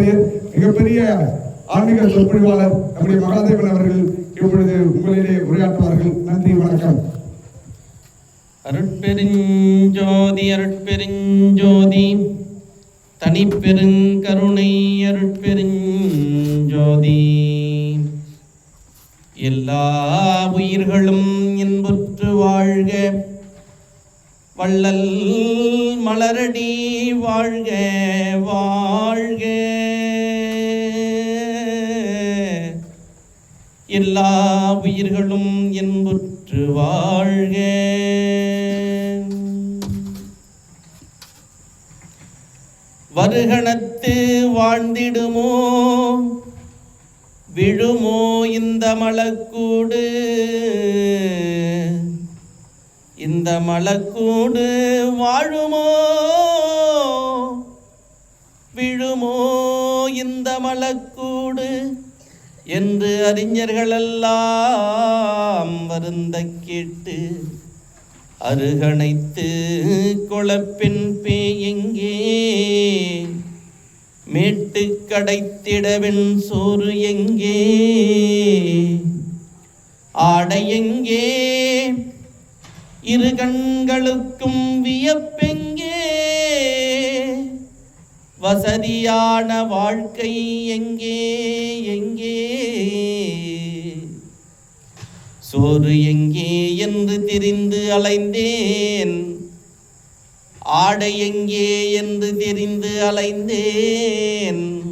ஆசிரியர் மிகப்பெரிய ஆன்மீக சொற்பொழிவாளர் நம்முடைய மகாதேவன் அவர்கள் இப்பொழுது உங்களிலே உரையாற்றுவார்கள். நன்றி வணக்கம். அருட்பெருஞ்சோதி அருட்பெருஞ்சோதி தனிப்பெருங்கருணை அருட்பெருஞ்சோதி. எல்லா உயிர்களும் இன்புற்று வாழ்க. வள்ளல் மலரடி வாழ்க வாழ்க. எல்லா உயிர்களும் என்புற்று வாழ்க. வருகணத்து வாழ்ந்திடுமோ? விழுமோ இந்த மலக்கூடு? இந்த மலக்கூடு வாழுமோ? விழுமோ இந்த மலக்கூடு? என்று அறிஞர்களெல்லாம் வருந்த கேட்டு அருகணைத்து குழப்பின் பேயெங்கே மேட்டு கடைத்திடவின் சோறு எங்கே? ஆடையெங்கே எங்கே? இரு கண்களுக்கும் வியப்பெங்கே வசதியான வாழ்க்கை எங்கே எங்கே? சோறு எங்கே என்று தெரிந்து அலைந்தேன். ஆடை எங்கே என்று தெரிந்து அலைந்தேன்.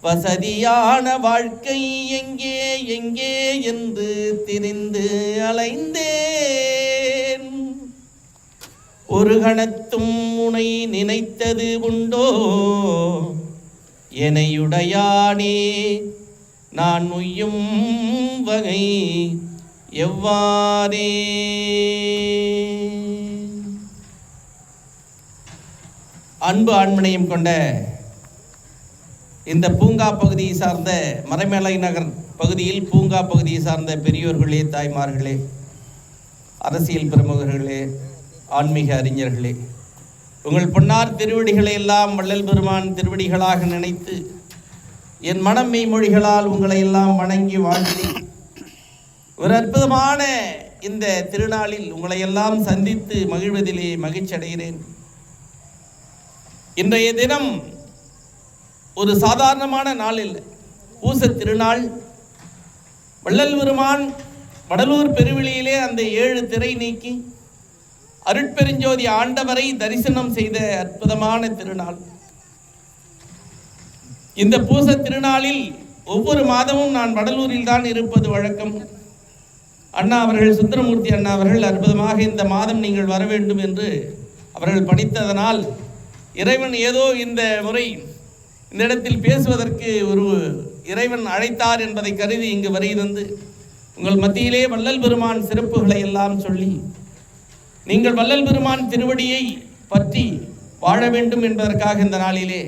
வசதியான வாழ்க்கை எங்கே எங்கே என்று தெரிந்து அலைந்தேன். ஒரு கணத்தும் உனை நினைத்தது உண்டோ? எனையுடையானே நான் உய்யும் வகை எவ்வாறே? அன்பு ஆண்மனையும் கொண்ட இந்த பூங்கா பகுதியை சார்ந்த மறைமலை நகர் பகுதியில் பூங்கா பகுதியை சார்ந்த பெரியோர்களே தாய்மார்களே அரசியல் பிரமுகர்களே ஆன்மீக அறிஞர்களே உங்கள் பொன்னார் திருவடிகளை எல்லாம் வள்ளல் பெருமான் திருவடிகளாக நினைத்து என் மனம் மெய் மொழிகளால் உங்களை எல்லாம் வணங்கி வாழ்த்தி ஒரு அற்புதமான இந்த திருநாளில் உங்களை எல்லாம் சந்தித்து மகிழ்வதிலே மகிழ்ச்சி அடைகிறேன். இன்றைய தினம் ஒரு சாதாரணமான நாள் இல்லை பூச திருநாள். வள்ளல் பெருமான் வடலூர் பெருவெளியிலே அந்த ஏழு திரை நீக்கி அருட்பெருஞ்சோதி ஆண்டவரை தரிசனம் செய்த அற்புதமான திருநாள். இந்த பூச திருநாளில் ஒவ்வொரு மாதமும் நான் வடலூரில் தான் இருப்பது வழக்கம். அண்ணா அவர்கள் சுந்தரமூர்த்தி அண்ணா அவர்கள் அற்புதமாக இந்த மாதம் நீங்கள் வர வேண்டும் என்று அவர்கள் படித்ததனால் இறைவன் ஏதோ இந்த முறை இந்த இடத்தில் பேசுவதற்கு ஒரு இறைவன் அழைத்தார் என்பதை கருதி இங்கு வருகிறது உங்கள் மத்தியிலே வள்ளல் பெருமான் சிறப்புகளை எல்லாம் சொல்லி நீங்கள் வள்ளல் பெருமான் திருவடியை பற்றி வாழ வேண்டும் என்பதற்காக இந்த நாளிலே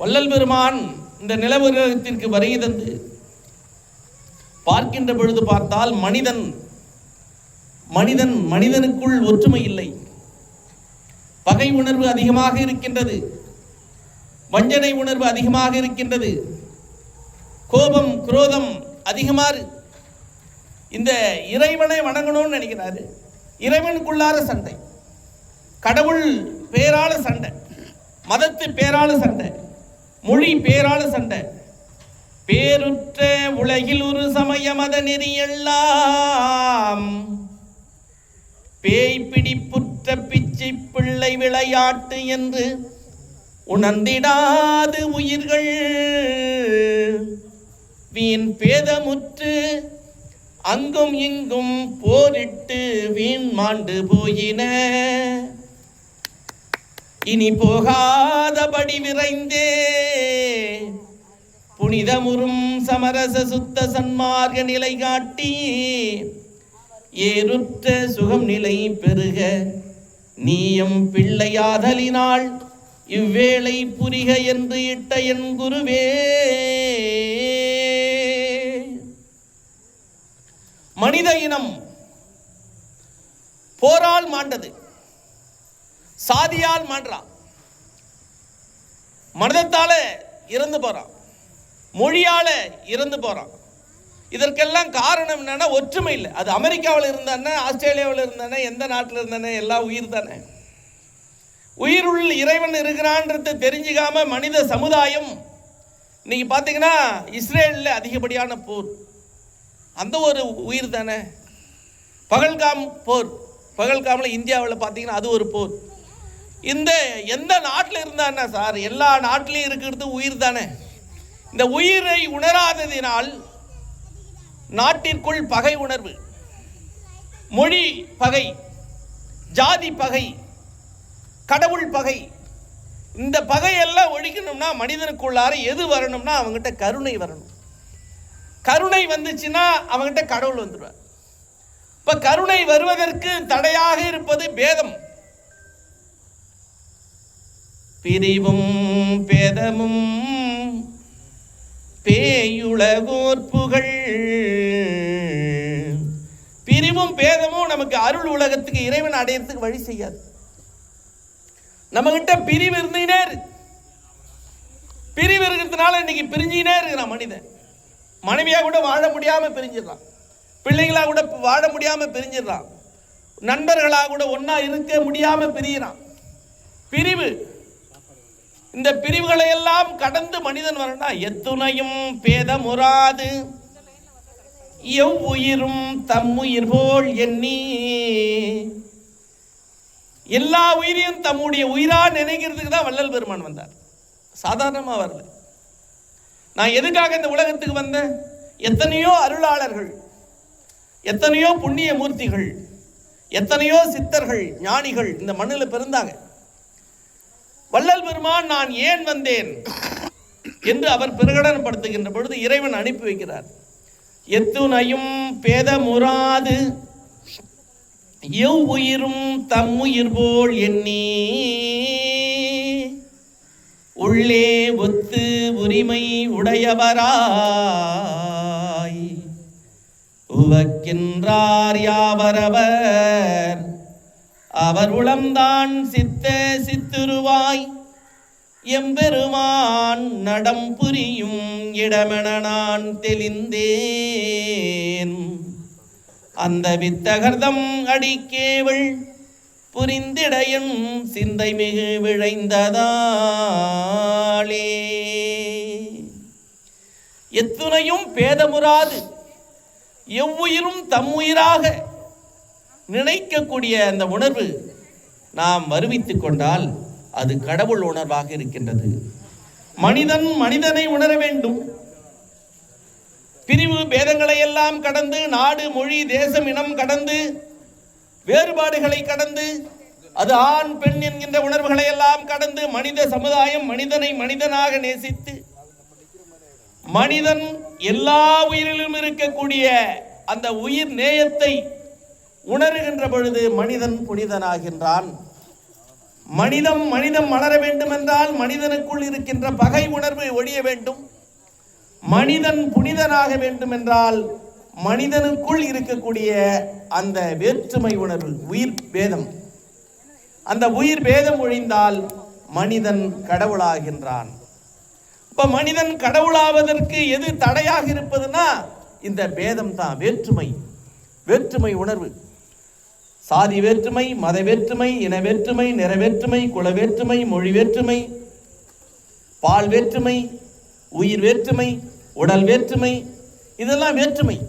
வள்ளல் பெருமான் இந்த நிலவுலகத்திற்கு வருகை தந்து பார்க்கின்ற பொழுது பார்த்தால் மனிதன் மனிதன் மனிதனுக்குள் ஒற்றுமை இல்லை. பகை உணர்வு அதிகமாக இருக்கின்றது. வஞ்சனை உணர்வு அதிகமாக இருக்கின்றது. கோபம் குரோதம் அதிகமாக இந்த இறைவனை வணங்கணும்னு நினைக்கிறாரு. இறைவனுக்குள்ளார சண்டை. கடவுள் பேரால சண்டை. மதத்து பேரால சண்டை. மொழி பேரால சண்டை. பேருற்ற உலகில் ஒரு சமய மத நெறியெல்லாம். பேய் பிடிப்புற்ற பிச்சை பிள்ளை விளையாட்டு என்று உணர்ந்திடாது உயிர்கள். வீண் பேதமுற்று அங்கும் இங்கும் போரிட்டு வீண் மாண்டு போயின. இனி போகாதபடி விரைந்தே. புனிதமுறும் சமரச சுத்த சன்மார்க்க நிலை காட்டி ஏறுற்ற சுகம் நிலை பெருக. நீயம் பிள்ளையாதலினால் இவ்வேளை புரிக என்று இட்ட என் குருவே. மனித இனம் போரால் மாண்டது. சாதியால் மாண்டான் மனதத்தால இறந்து போறான் மொழியால இறந்து போறான் இதற்கெல்லாம் காரணம் என்னன்னா ஒற்றுமை இல்லை. அது அமெரிக்காவில் இருந்தானே ஆஸ்திரேலியாவில் இருந்தானே எந்த நாட்டில் இருந்தானே எல்லாம் உயிர் தானே. உயிருள் இறைவன் இருக்கிறான்றதை தெரிஞ்சுக்காம மனித சமுதாயம் இன்னைக்கு பார்த்தீங்கன்னா இஸ்ரேலில் அதிகப்படியான போர். அந்த ஒரு உயிர் தானே? பகல்காம் போர். பகல்காமில் இந்தியாவில் பார்த்தீங்கன்னா அது ஒரு போர். இந்த எந்த நாட்டில் இருந்தா சார் எல்லா நாட்டிலையும் இருக்கிறது உயிர் தானே? இந்த உயிரை உணராததினால் நாட்டிற்குள் பகை உணர்வு மொழி பகை ஜாதி பகை கடவுள் பகை இந்த பகையெல்லாம் ஒழிக்கணும்னா மனிதனுக்குள்ளார எது வரணும்னா அவங்ககிட்ட கருணை வரணும். கருணை வந்துச்சுன்னா அவங்ககிட்ட கடவுள் வந்துடுவார் இப்போ கருணை வருவதற்கு தடையாக இருப்பது பேதம். பிரிவும் பேதமும் பேயுலகோர் புகழ். பிரிவும் பேதமும் நமக்கு அருள் உலகத்துக்கு இறைவன் அடையிறதுக்கு வழி செய்யாது. நம்ம கிட்ட பிரிவு இருந்தீனே இருக்கு. பிரிவு இருக்கிறதுனால இன்னைக்கு பிரிஞ்சுக்கிட்டே இருக்கிறான் மனிதன். மனைவியாக கூட வாழ முடியாமல் பிரிஞ்சிடலாம். பிள்ளைகளாக கூட வாழ முடியாமல் பிரிஞ்சிடலாம். நண்பர்களாக கூட ஒன்றா இருக்க முடியாமல் பிரியறான் பிரிவு. இந்த பிரிவுகளை எல்லாம் கடந்து மனிதன் வரனா எத்துணையும் பேதமுறாது. எவ்வுயிரும் தம்முயிர் போல் எண்ணி. எல்லா உயிரையும் தம்முடைய உயிரா நினைக்கிறதுக்கு தான் வள்ளல் பெருமான் வந்தார். சாதாரணமாக வரல. நான் எதுக்காக இந்த உலகத்துக்கு வந்தேன்? எத்தனையோ அருளாளர்கள் எத்தனையோ புண்ணிய மூர்த்திகள் எத்தனையோ சித்தர்கள் ஞானிகள் இந்த மண்ணில் பிறந்தாங்க. வள்ளல் பெருமான் நான் ஏன் வந்தேன்? என்று அவர் பிரகடனப்படுத்துகின்ற பொழுது இறைவன் அனுப்பி வைக்கிறார். எத்துணையும் பேதமுறாது எவ்வுயிரும் தம்முயிர் போல் எண்ணி உள்ளே ஒத்து உரிமை உடையவராய். உவக்கின்றார் யாவரவர். அவர் உளம்தான் சித்த சித்துருவாய். எம்பெருமான் நடம் புரியும் இடமென நான் தெளிந்தேன். அந்த வித்தகர்தம் அடிக்கேவள். புரிந்திடையும் சிந்தை மிகு விழைந்ததாளே எத்துணையும் பேதமுறாது எவ்வுயிரும் தம்முயிராக நினைக்கக்கூடிய அந்த உணர்வு நாம் வருவித்துக் கொண்டால் அது கடவுள் உணர்வாக இருக்கின்றது. மனிதன் மனிதனை உணர வேண்டும். பிரிவு பேதங்களை எல்லாம் கடந்து நாடு மொழி தேசம் இனம் கடந்து வேறுபாடுகளை கடந்து அது ஆண் பெண் என்கின்ற உணர்வுகளை எல்லாம் கடந்து மனித சமுதாயம் மனிதனை மனிதனாக நேசித்து மனிதன் எல்லா உயிரிலும் இருக்கக்கூடிய அந்த உயிர் நேயத்தை உணர்கின்ற பொழுது மனிதன் புனிதனாகின்றான். மனிதம் மனிதம் மலர வேண்டும் என்றால் மனிதனுக்குள் இருக்கின்ற பகை உணர்வு ஒழிய வேண்டும். மனிதன் புனிதனாக வேண்டும் என்றால் மனிதனுக்குள் இருக்கக்கூடிய அந்த வேற்றுமை உணர்வு உயிர் பேதம். அந்த உயிர் பேதம் ஒழிந்தால் மனிதன் கடவுளாகின்றான். இப்ப மனிதன் கடவுளாவதற்கு எது தடையாக இருப்பதுன்னா இந்த பேதம் தான் வேற்றுமை. வேற்றுமை உணர்வு. சாதி வேற்றுமை மத வேற்றுமை இன வேற்றுமை நிற வேற்றுமை குல வேற்றுமை மொழி வேற்றுமை பால் வேற்றுமை உயிர் வேற்றுமை உடல் வேற்றுமை இதெல்லாம் வேற்றுமை.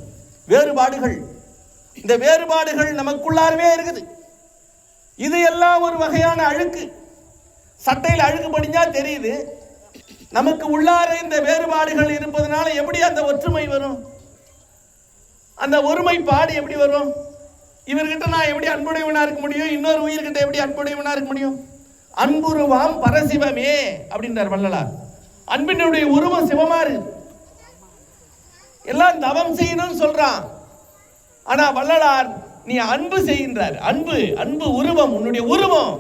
வேறுபாடுகள். இந்த வேறுபாடுகள் நமக்குள்ளாரவே இருக்குது. இது எல்லாம் ஒரு வகையான அழுக்கு. சட்டையில் அழுக்கு படிஞ்சா தெரியுது. நமக்கு உள்ளார இந்த வேறுபாடுகள் இருப்பதனால எப்படி அந்த ஒற்றுமை வரும்? அந்த ஒருமைப்பாடு எப்படி வரும்? இவர்கிட்ட நான் எப்படி அன்புடையவனா இருக்க முடியும்? இன்னொரு உயிர்கிட்ட எப்படி அன்புடையவனா இருக்க முடியும்? அன்புருவாம் பரசிவமே அப்படின்றார் வள்ளலார். அன்பினுடைய உருவம் சிவமா இருக்கு எல்லாம் தவம் செய்யணும்னு சொல்றான். ஆனா வள்ளலார் நீ அன்பு செய்கின்றார். அன்பு அன்பு உருவம் உன்னுடைய உருவம்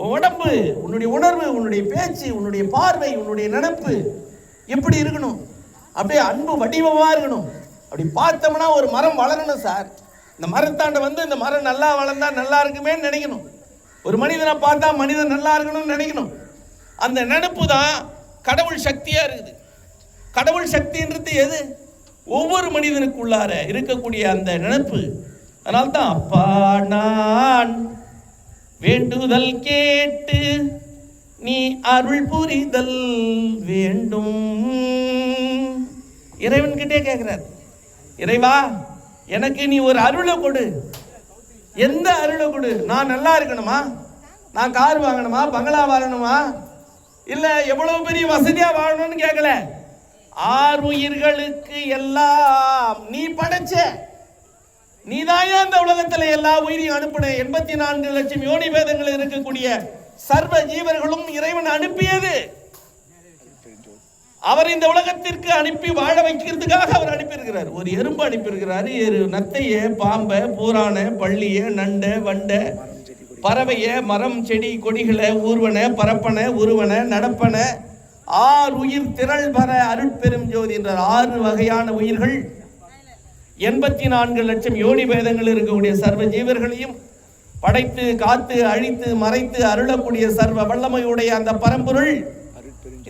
உன் உடம்பு உன்னுடைய உணர்வு உன்னுடைய பேச்சு உன்னுடைய பார்வை உன்னுடைய நினப்பு எப்படி இருக்கணும்? அப்படியே அன்பு வடிவமாக இருக்கணும். அப்படி பார்த்தோம்னா ஒரு மரம் வளரணும் சார். இந்த மரத்தாண்ட வந்து இந்த மரம் நல்லா வளர்ந்தா நல்லா இருக்குமேன்னு நினைக்கணும். ஒரு மனிதனை பார்த்தா மனிதன் நல்லா இருக்கணும்னு நினைக்கணும். அந்த நினப்பு தான் கடவுள் சக்தியாக இருக்குது. கடவுள் சக்தின்றது எது? ஒவ்வொரு மனிதனுக்குள்ளார இருக்கக்கூடிய அந்த நினைப்பு அதனால்தான் அப்பா நான் வேண்டுதல் கேட்டு நீ அருள் புரிதல் வேண்டும். இறைவன்கிட்டே கேட்குறார் இறைவா எனக்கு நீ ஒரு அருளை கொடு. எந்த அருளை கொடு? நான் நல்லா இருக்கணுமா? நான் கார் வாங்கணுமா? பங்களா வாங்கணுமா? இல்லை எவ்வளோ பெரிய வசதியாக வாழணும்னு கேட்கல ஆறு உயிர்களுக்கு எல்லாம் நீ படைச்ச. நீதாயா அந்த உலகத்தில் எல்லா உயிரையும் அனுப்பின. எண்பத்தி நான்கு லட்சம் யோனி பேதங்கள் இருக்கக்கூடிய சர்வ ஜீவர்களும் இறைவன் அனுப்பியது. அவர் இந்த உலகத்திற்கு அனுப்பி வாழ வைக்கிறதுக்காக அவர் அனுப்பியிருக்கிறார். ஒரு எறும்பு அனுப்பியிருக்கிறாரு. ஒரு நத்தைய பாம்பை பூரான பள்ளிய நண்ட வண்ட பறவைய மரம் செடி கொடிகளை ஊர்வன பரப்பன உருவன நடப்பன ஆறு உயிர் திரள் பெற அருட்பெரும் ஜோதி என்ற ஆறு வகையான உயிர்கள். எண்பத்தி நான்கு லட்சம் யோனி பேதங்கள் இருக்கக்கூடிய சர்வ ஜீவர்களையும் படைத்து காத்து அழித்து மறைத்து அருளக்கூடிய சர்வ வல்லமையுடைய அந்த பரம்பொருள்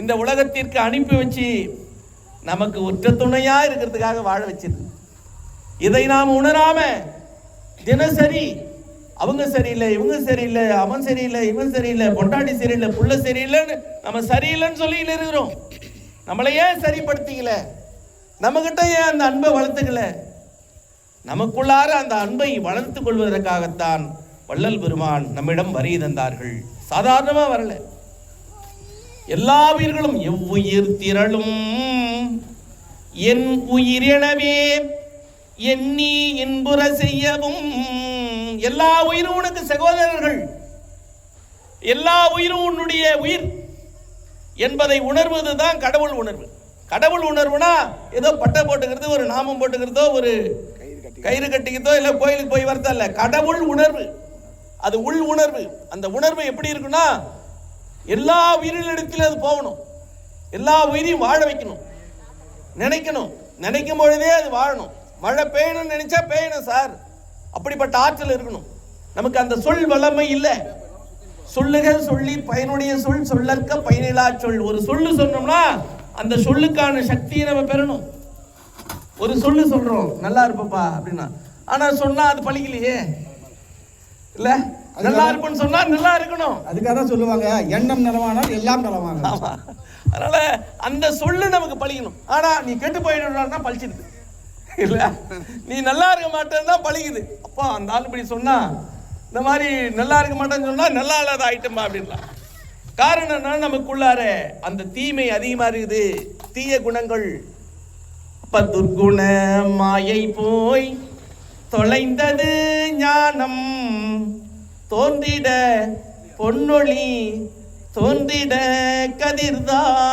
இந்த உலகத்திற்கு அனுப்பி வச்சு நமக்கு உற்ற துணையா இருக்கிறதுக்காக வாழ வச்சிருக்கு. இதை நாம் உணராம தினசரி அவங்க சரியில்லை இவங்க சரியில்லை அவன் சரியில்லை இவன் சரியில்லை பொண்டாட்டி சரியில்லை புள்ள சரியில்லைன்னு நம்ம சரியில்லைன்னு சொல்லிட்டு இருக்கிறோம் நம்மளை ஏன் சரிப்படுத்திக்கல நம்மகிட்ட ஏன் அந்த அன்பை வளர்த்துக்கல? நமக்குள்ளார அந்த அன்பை வளர்த்து கொள்வதற்காகத்தான் வள்ளல் பெருமான் நம்மிடம் வரி தந்தார்கள். சாதாரணமா வரல. எல்லா உயிர்களும் எவ்வுயிர் திரளும்? என் உயிரெனவே எண்ணி இன்புற செய்யவும் எல்லா உயிரும் உனக்கு சகோதரர்கள். எல்லா உயிரும் உன்னுடைய உயிர். என்பதை உணர்வது தான் கடவுள் உணர்வு. கடவுள் உணர்வுனா ஏதோ பட்டை போட்டுக்கிறது ஒரு நாமம் போட்டுக்கிறதோ ஒரு கயிறு கட்டிக்கிறதோ இல்லை கோயிலுக்கு போய் வரதா இல்லை கடவுள் உணர்வு. அது உள் உணர்வு. அந்த உணர்வு எப்படி இருக்குன்னா எல்லா உயிரினிடத்திலும் அது போகணும். எல்லா உயிரையும் வாழ வைக்கணும். நினைக்கணும். நினைக்கும் பொழுதே அது வாழணும். மழை பெய்யணும்னு நினைச்சா பெய்யணும் சார். அப்படிப்பட்ட ஆற்றல் இருக்கணும். நமக்கு அந்த சொல் வல்லமை இல்லை. சொல்லுக சொல்லி பயனுடைய சொல் சொல்லற்க பயனிலா சொல். ஒரு சொல்லு சொன்னோம்னா அந்த சொல்லுக்கான சக்தியை நம்ம பெறணும். ஒரு சொல்லு சொல்றோம் நல்லா இருப்பப்பா அப்படின்னா. ஆனா சொன்னா அது பழிக்கலையே. இல்ல? நல்லா இருப்புன்னு சொன்னா நல்லா இருக்கணும். அதுக்காக தான் சொல்லுவாங்க எண்ணம் நலமானால் எல்லாம் நலமாக ஆமா. அதனால அந்த சொல்லு நமக்கு பழிக்கணும். ஆனா நீ கெட்டு போயிடணும்னா பழிச்சிடுது இல்லை? நீ நல்லா இருக்க மாட்டேன்னா பழிக்குது. அப்பா அந்த ஆள் இப்படி சொன்னால் இந்த மாதிரி நல்லா இருக்க மாட்டேன்னு சொன்னால் நல்லா இல்லாத ஐட்டமா அப்படின்லாம் காரணம் என்ன நமக்குள்ளார அந்த தீமை அதிகமாக இருக்குது. தீய குணங்கள். அப்ப துர்குண மாயை போய் தொலைந்தது ஞானம். தோன்றிட பொன்னொழி தோன்றிட கதிர்தான்.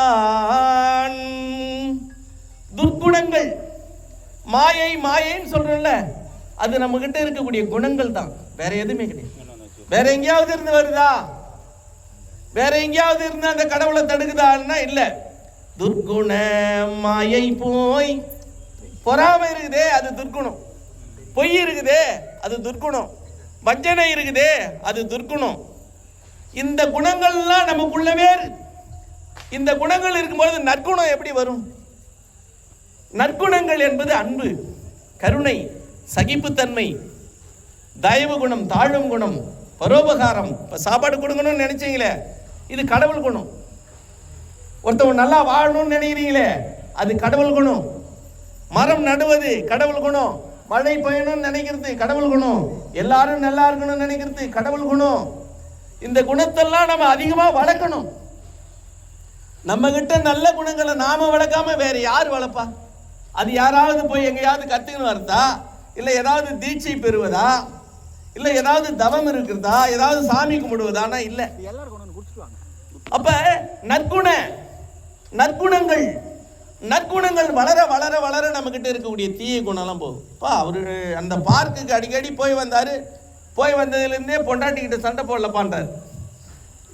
துர்க்குணங்கள். மாயை மாயைன்னு சொல்கிறோம்ல அது நம்மக்கிட்ட இருக்கக்கூடிய குணங்கள் தான். வேற எதுவுமே கிடையாது. வேற எங்கேயாவது இருந்து வருதா? வேற எங்கேயாவது இருந்து அந்த கடவுளை தடுக்குதான்னா இல்லை. துர்க்குண மாயை போய் பொறாமை இருக்குதே அது துர்க்குணம். பொய் இருக்குதே அது துர்க்குணம். வஞ்சனை இருக்குதே அது துர்க்குணம். இந்த குணங்கள்லாம் நமக்குள்ளவே இந்த குணங்கள் இருக்கும்பொழுது நற்குணம் எப்படி வரும்? நற்குணங்கள் என்பது அன்பு கருணை சகிப்புத்தன்மை தயவு குணம் தாழும் குணம் பரோபகாரம். இப்போ சாப்பாடு கொடுக்கணும்னு நினைச்சீங்களே இது கடவுள் குணம். ஒருத்தவங்க நல்லா வாழணும்னு நினைக்கிறீங்களே அது கடவுள் குணம். மரம் நடுவது கடவுள் குணம். மழை பெய்யணும்னு நினைக்கிறது கடவுள் குணம். எல்லாரும் நல்லா இருக்கணும்னு நினைக்கிறது கடவுள் குணம். இந்த குணத்தெல்லாம் நம்ம அதிகமாக வளர்க்கணும். நம்ம கிட்ட நல்ல குணங்களை நாம வளர்க்காம வேற யார் வளர்ப்பா? அது யாராவது போய் எங்கேயாவது கத்துக்கணும் வருதா இல்லை ஏதாவது தீட்சை பெறுவதா? இல்லை ஏதாவது தவம் இருக்கிறதா? ஏதாவது சாமி கும்பிடுவதானா? இல்லை. அப்ப நற்குண நற்குணங்கள் நற்குணங்கள் வளர வளர வளர நம்மக்கிட்ட இருக்கக்கூடிய தீய குணம்லாம் போகும். பா அவரு அந்த பார்க்குக்கு அடிக்கடி போய் வந்தாரு. போய் வந்ததுலேருந்தே பொண்டாட்டிக்கிட்ட சண்டை போடலப்பான்றார்.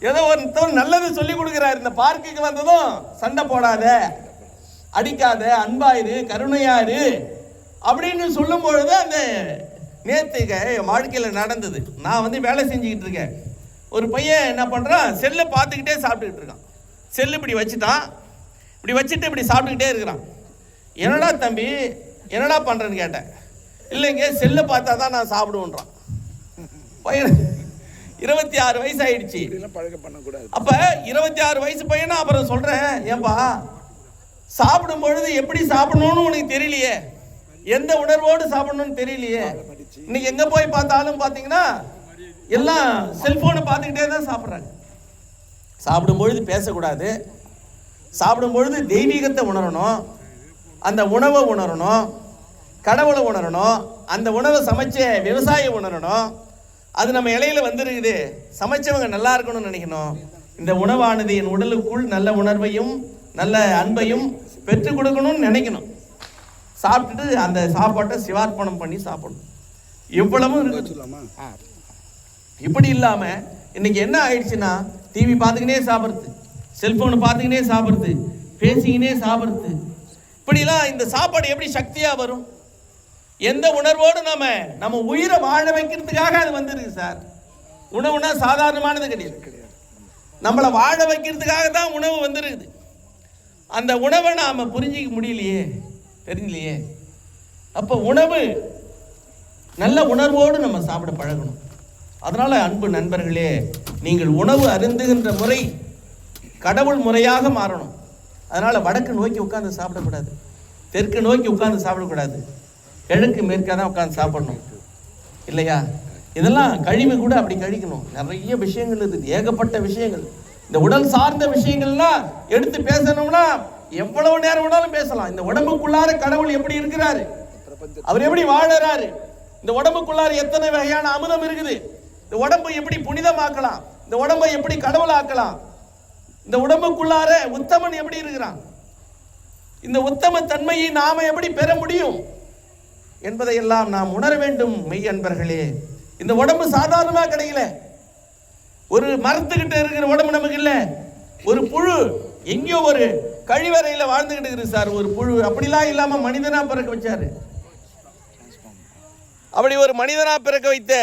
ஏதோ ஒருத்தர் நல்லது சொல்லி கொடுக்குறாரு. இந்த பார்க்குக்கு வந்ததும் சண்டை போடாத. அடிக்காத அன்பாயிரு கருணையாரு அப்படின்னு சொல்லும் பொழுது அந்த நேத்துக்க என் வாழ்க்கையில் நடந்தது. நான் வந்து வேலை செஞ்சுக்கிட்டு இருக்கேன். ஒரு பையன் என்ன பண்ணுறான் செல்லை பார்த்துக்கிட்டே சாப்பிட்டுக்கிட்டு இருக்கான். செல்லு இப்படி வச்சுட்டான். இப்படி வச்சுட்டு இப்படி சாப்பிட்டுக்கிட்டே இருக்கிறான். என்னடா தம்பி என்னடா பண்ணுறேன்னு கேட்டேன். இல்லைங்க செல்லை பார்த்தா தான் நான் சாப்பிடுவேன்றான். பையன் இருபத்தி ஆறு வயசு ஆயிடுச்சு. அப்ப இருபத்தி ஆறு வயசு பையனா? அப்புறம் சொல்றேன் ஏன்பா சாப்பிடும் பொழுது எப்படி சாப்பிடணும்னு உனக்கு தெரியலையே? எந்த உணர்வோடு சாப்பிடணும்னு தெரியலையே? இன்னைக்கு எங்க போய் பார்த்தாலும் பாத்தீங்கன்னா எல்லாம் செல்போனை பார்த்துக்கிட்டே தான் சாப்பிட்றாங்க. சாப்பிடும் பொழுது பேசக்கூடாது. சாப்பிடும் பொழுது தெய்வீகத்தை உணரணும். அந்த உணவை உணரணும். கடவுளை உணரணும். அந்த உணவை சமைச்ச விவசாயி உணரணும். அது நம்ம இலையில வந்துருக்குது. சமைச்சவங்க நல்லா இருக்கணும்னு நினைக்கணும். இந்த உணவானது என் உடலுக்குள் நல்ல உணர்வையும் நல்ல அன்பையும் பெற்றுக் கொடுக்கணும்னு நினைக்கணும். சாப்பிட்டுட்டு அந்த சாப்பாட்டை சிவார்ப்பணம் பண்ணி சாப்பிடணும். இவ்வளவும் இருக்குது இப்படி இல்லாம இன்னைக்கு என்ன ஆயிடுச்சுன்னா டிவி பார்த்துக்கினே சாப்பிட்றது செல்போன் பார்த்துக்கினே சாப்பிட்றது பேசிக்கினே சாப்பிட்றது. இப்படிலாம் இந்த சாப்பாடு எப்படி சக்தியா வரும்? எந்த உணர்வோடு நாம நம்ம உயிரை வாழ வைக்கிறதுக்காக அது வந்திருக்கு சார். உணவுனா சாதாரணமானது கிடையாது. நம்மளை வாழ வைக்கிறதுக்காக தான் உணவு வந்திருக்குது. அந்த உணவை நாம் புரிஞ்சிக்க முடியலையே? தெரியலையே அப்போ உணவு நல்ல உணர்வோடு நம்ம சாப்பிட பழகணும். அதனால் அன்பு நண்பர்களே நீங்கள் உணவு அருந்துகின்ற முறை கடவுள் முறையாக மாறணும். அதனால் வடக்கு நோக்கி உட்காந்து சாப்பிடக்கூடாது. தெற்கு நோக்கி உட்காந்து சாப்பிடக்கூடாது. கிழக்கு மேற்காக தான் உட்காந்து சாப்பிடணும். இல்லையா? இதெல்லாம் கழிவு கூட அப்படி கழிக்கணும். நிறைய விஷயங்கள் இருக்குது. ஏகப்பட்ட விஷயங்கள். இந்த உடல் சார்ந்த விஷயங்கள்லாம் எடுத்து பேசணும்னா எவ்வளவு நேரம் வேணாலும் பேசலாம். இந்த உடம்புக்குள்ளார கடவுள் எப்படி இருக்கிறாரு? அவர் எப்படி வாழறாரு? இந்த உடம்புக்குள்ளார எத்தனை வகையான அமுதம் இருக்குது? இந்த உடம்பை எப்படி புனிதமாக்கலாம்? இந்த உடம்பை எப்படி கடவுளாக்கலாம்? இந்த உடம்புக்குள்ளார உத்தமன் எப்படி இருக்கிறான்? இந்த உத்தம தன்மையை நாம எப்படி பெற முடியும்? என்பதையெல்லாம் நாம் உணர வேண்டும் மெய் அன்பர்களே. இந்த உடம்பு சாதாரணமா கிடைக்கல ஒரு மரத்துக்கிட்ட இருக்கிற உடம்பு நமக்கு இல்ல. ஒரு புழு எங்கேயோ ஒரு கழிவறையில வாழ்ந்துகிட்டு இருக்குது சார் ஒரு புழு. அப்படிலாம் இல்லாம மனிதனா பிறக்க வச்சாரு. அப்படி ஒரு மனிதனா பிறக்க வைத்த